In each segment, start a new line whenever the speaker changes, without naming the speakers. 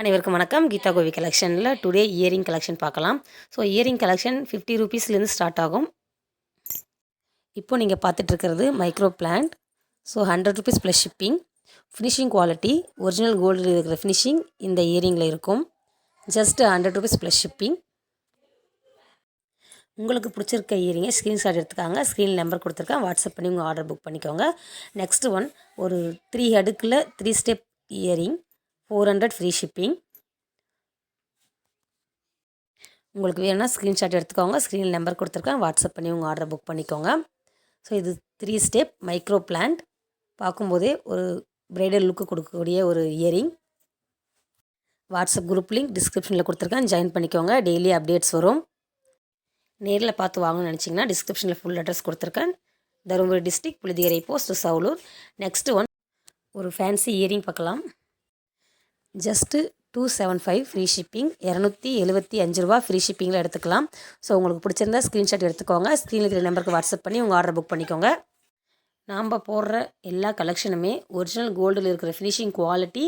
அனைவருக்கும் வணக்கம். கீதா கோவி கலெக்ஷனில் டுடே இயரிங் கலெக்ஷன் பார்க்கலாம். ஸோ இயரிங் கலெக்ஷன் ஃபிஃப்டி ருபீஸ்லேருந்து ஸ்டார்ட் ஆகும். இப்போ நீங்கள் பார்த்துட்ருக்கிறது micro plant so hundred rupees plus shipping finishing quality original கோல்டில் இருக்கிற ஃபினிஷிங் இந்த இயரிங்கில் இருக்கும். Just hundred rupees plus shipping உங்களுக்கு பிடிச்சிருக்க இயரிங்கை ஸ்க்ரீன்ஷாட் எடுத்துக்காங்க. ஸ்க்ரீன் நம்பர் கொடுத்துருக்கேன். வாட்ஸ்அப் பண்ணி உங்கள் ஆர்டர் புக் பண்ணிக்கோங்க. நெக்ஸ்ட் ஒன் ஒரு த்ரீ அடுக்கில் three step earring four hundred free shipping. உங்களுக்கு வேணும்னா ஸ்க்ரீன்ஷாட் எடுத்துக்கோங்க. ஸ்க்ரீன் நம்பர் கொடுத்துருக்கேன். வாட்ஸ்அப் பண்ணி உங்கள் ஆர்டர் புக் பண்ணிக்கோங்க. ஸோ இது த்ரீ ஸ்டெப் மைக்ரோ பிளான்ட். பார்க்கும்போதே ஒரு ப்ரைடல் லுக்கு கொடுக்கக்கூடிய ஒரு இயரிங். வாட்ஸ்அப் குரூப் லிங்க் டிஸ்கிரிப்ஷனில் கொடுத்துருக்கேன். ஜாயின் பண்ணிக்கோங்க. டெய்லி அப்டேட்ஸ் வரும். நேரில் பார்த்து வாங்கணும்னு நினச்சிங்கன்னா டிஸ்கிரிப்ஷனில் ஃபுல் அட்ரஸ் கொடுத்துருக்கேன். Dharmapuri district Pulithikarai post Savulur. Next one ஒரு ஃபேன்சி இயரிங் பார்க்கலாம். Just two seven five free shipping இரநூத்தி எழுபத்தி அஞ்சு ரூபா ஃப்ரீ ஷிப்பிங்கில் எடுத்துக்கலாம். ஸோ உங்களுக்கு பிடிச்சிருந்தா ஸ்க்ரீன்ஷாட் எடுத்துக்கோங்க. ஸ்க்ரீனில் இருக்கிற நம்பருக்கு வாட்ஸ்அப் பண்ணி உங்கள் ஆர்டர் புக் பண்ணிக்கோங்க. நாம் போடுற எல்லா கலெக்ஷனுமே ஒரிஜினல் கோல்டில் இருக்கிற ஃபினிஷிங் குவாலிட்டி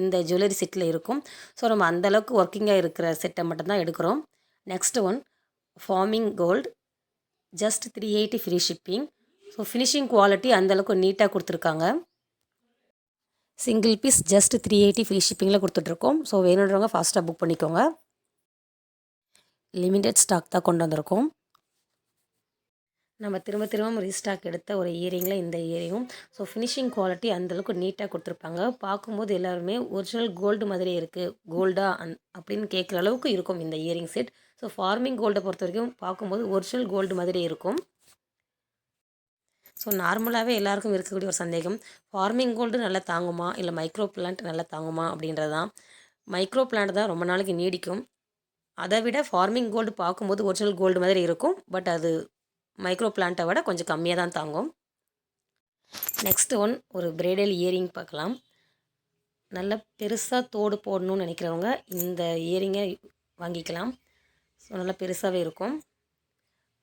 இந்த ஜுவல்லரி செட்டில் இருக்கும். ஸோ நம்ம அந்தளவுக்கு ஒர்க்கிங்காக இருக்கிற செட்டை மட்டும்தான் எடுக்கிறோம். Next one forming gold just three eighty free shipping so finishing quality அந்தளவுக்கு நீட்டாக கொடுத்துருக்காங்க. Single piece just three eighty free ஷிப்பிங்கில் கொடுத்துட்ருக்கோம். ஸோ வேணுன்றவங்க ஃபாஸ்ட்டாக புக் பண்ணிக்கோங்க. லிமிட்டெட் ஸ்டாக் தான் கொண்டு வந்திருக்கோம். நம்ம திரும்ப திரும்ப ரீஸ்டாக் எடுத்த ஒரு இயரிங்கில் இந்த இயரிங்கும் ஸோ ஃபினிஷிங் குவாலிட்டி அந்தளவுக்கு நீட்டாக கொடுத்துருப்பாங்க. பார்க்கும்போது எல்லாருமே ஒரிஜினல் கோல்டு மாதிரி இருக்குது கோல்டா அந் அப்படின்னு கேட்குற அளவுக்கு இருக்கும் இந்த இயரிங் செட் ஸோ ஃபார்மிங் கோல்டை பொறுத்த வரைக்கும் பார்க்கும்போது ஒரிஜினல் கோல்டு மாதிரி இருக்கும். ஸோ நார்மலாகவே எல்லாருக்கும் இருக்கக்கூடிய ஒரு சந்தேகம் ஃபார்மிங் கோல்டு நல்லா தாங்குமா? இல்லை மைக்ரோ பிளான்ட் நல்லா தாங்குமா? அப்படின்றது தான் மைக்ரோ பிளான்ட் தான் ரொம்ப நாளைக்கு நீடிக்கும். அதை விட ஃபார்மிங் கோல்டு பார்க்கும்போது ஒரிஜினல் கோல்டு மாதிரி இருக்கும். பட் அது மைக்ரோ பிளான்ட்டை விட கொஞ்சம் கம்மியாக தான் தாங்கும். நெக்ஸ்ட் ஒன் ஒரு பிரேடல் இயரிங் பார்க்கலாம். நல்ல பெருசாக தோடு போடணும்னு நினைக்கிறவங்க இந்த இயரிங்கை வாங்கிக்கலாம். ஸோ நல்லா பெருசாகவே இருக்கும்.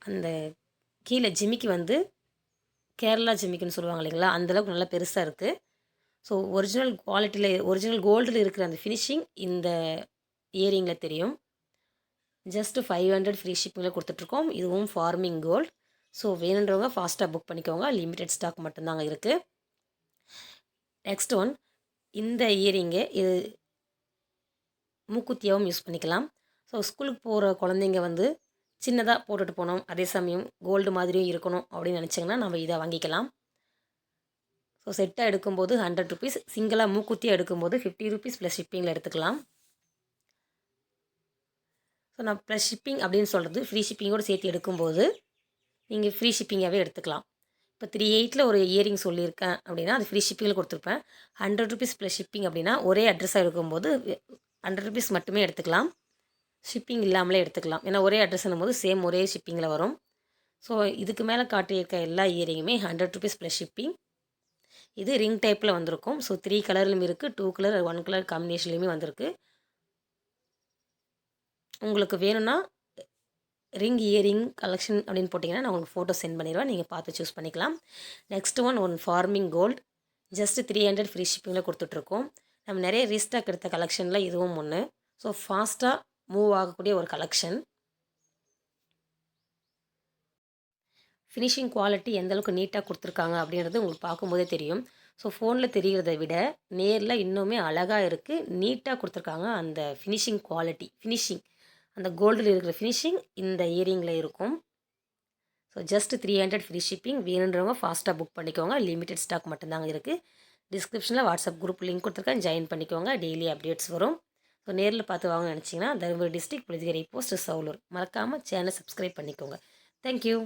அந்த கீழே ஜிமிக்கு வந்து கேரளா ஜிமிக்குன்னு சொல்லுவாங்க இல்லைங்களா? அந்தளவுக்கு நல்லா பெருசாக இருக்குது ஸோ ஒரிஜினல் குவாலிட்டியில் ஒரிஜினல் கோல்டில் இருக்கிற அந்த ஃபினிஷிங் இந்த இயரிங்கில் தெரியும். ஜஸ்ட்டு ஃபைவ் ஹண்ட்ரட் ஃப்ரீ ஷிப்பிங்கில் கொடுத்துட்ருக்கோம். இதுவும் ஃபார்மிங் கோல்டு ஸோ வேணுன்றவங்க ஃபாஸ்ட்டாக புக் பண்ணிக்கோங்க. லிமிடெட் ஸ்டாக் மட்டும்தாங்க இருக்குது நெக்ஸ்ட் ஒன் இந்த இயரிங்கு இது மூக்குத்தியாகவும் யூஸ் பண்ணிக்கலாம். ஸோ ஸ்கூலுக்கு போகிற குழந்தைங்க வந்து சின்னதாக போட்டுட்டு போனோம். அதே சமயம் கோல்டு மாதிரியும் இருக்கணும் அப்படின்னு நினச்சிங்கன்னா நம்ம இதை வாங்கிக்கலாம். ஸோ செட்டாக எடுக்கும்போது ஹண்ட்ரட் ருபீஸ் சிங்கிளாக மூக்குத்தியாக எடுக்கும்போது ஃபிஃப்டி ருபீஸ் ப்ளஸ் ஷிப்பிங்கில் எடுத்துக்கலாம். ஸோ நான் ப்ளஸ் ஷிப்பிங் அப்படின்னு சொல்கிறது ஃப்ரீ ஷிப்பிங்கோடு சேர்த்து எடுக்கும்போது நீங்கள் ஃப்ரீ ஷிப்பிங்காகவே எடுத்துக்கலாம். இப்போ த்ரீ எயிட்டில் ஒரு இயரிங் சொல்லியிருக்கேன் அப்படின்னா அது ஃப்ரீ ஷிப்பிங்கில் கொடுத்துருப்பேன். ஹண்ட்ரட் ருபீஸ் ப்ளஸ் ஷிப்பிங் அப்படின்னா ஒரே அட்ரஸாக இருக்கும்போது ஹண்ட்ரட் ருபீஸ் மட்டுமே எடுத்துக்கலாம். ஷிப்பிங் இல்லாமலே எடுத்துக்கலாம். ஏன்னா ஒரே அட்ரஸ்னும் போது சேம் ஒரே ஷிப்பிங்கில் வரும். ஸோ இதுக்கு மேலே காட்டியிருக்க எல்லா இயரிங்குமே ஹண்ட்ரட் ருபீஸ் ப்ளஸ் ஷிப்பிங் இது ரிங் டைப்பில் வந்திருக்கும். ஸோ த்ரீ கலர்லையும் இருக்குது டூ கலர் ஒன் கலர் காம்பினேஷன்லேயுமே வந்திருக்கு. உங்களுக்கு வேணும்னா ரிங் இயரிங் கலெக்ஷன் அப்படின்னு போட்டிங்கன்னா நான் உங்களுக்கு ஃபோட்டோ சென்ட் பண்ணிடுவேன். நீங்கள் பார்த்து சூஸ் பண்ணிக்கலாம். Next one one forming gold just three hundred free ஷிப்பிங்கில் கொடுத்துட்ருக்கோம். நம்ம நிறைய ரீஸ்டாக் எடுத்த கலெக்ஷனில் இதுவும் ஒன்று ஸோ ஃபாஸ்ட்டாக மூவ் ஆகக்கூடிய ஒரு கலெக்ஷன் ஃபினிஷிங் குவாலிட்டி எந்தளவுக்கு நீட்டாக கொடுத்துருக்காங்க அப்படின்றது உங்களுக்கு பார்க்கும்போதே தெரியும். ஸோ ஃபோனில் தெரிகிறத விட நேரில் இன்னுமே அழகாக இருக்குது நீட்டாக கொடுத்துருக்காங்க அந்த ஃபினிஷிங் குவாலிட்டி ஃபினிஷிங் அந்த கோல்டில் இருக்கிற ஃபினிஷிங் இந்த இயரிங்கில் இருக்கும். So just three hundred free shipping வேணுன்றவங்க ஃபாஸ்ட்டாக புக் பண்ணிக்கோங்க. லிமிடெட் ஸ்டாக் மட்டும்தாங்க இருக்குது டிஸ்கிரிப்ஷனில் வாட்ஸ்அப் குரூப் லிங்க் கொடுத்துருக்கேன். ஜாயின் பண்ணிக்கோங்க. டெய்லி அப்டேட்ஸ் வரும். ஸோ நேரில் பார்த்து வாங்க நினச்சிங்கன்னா தருமபுரி டிஸ்ட்ரிக் புளிதிகரை போஸ்ட் சவுலூர் மறக்காமல் சேனல் சப்ஸ்கிரைப் பண்ணிக்கோங்க. தேங்க்யூ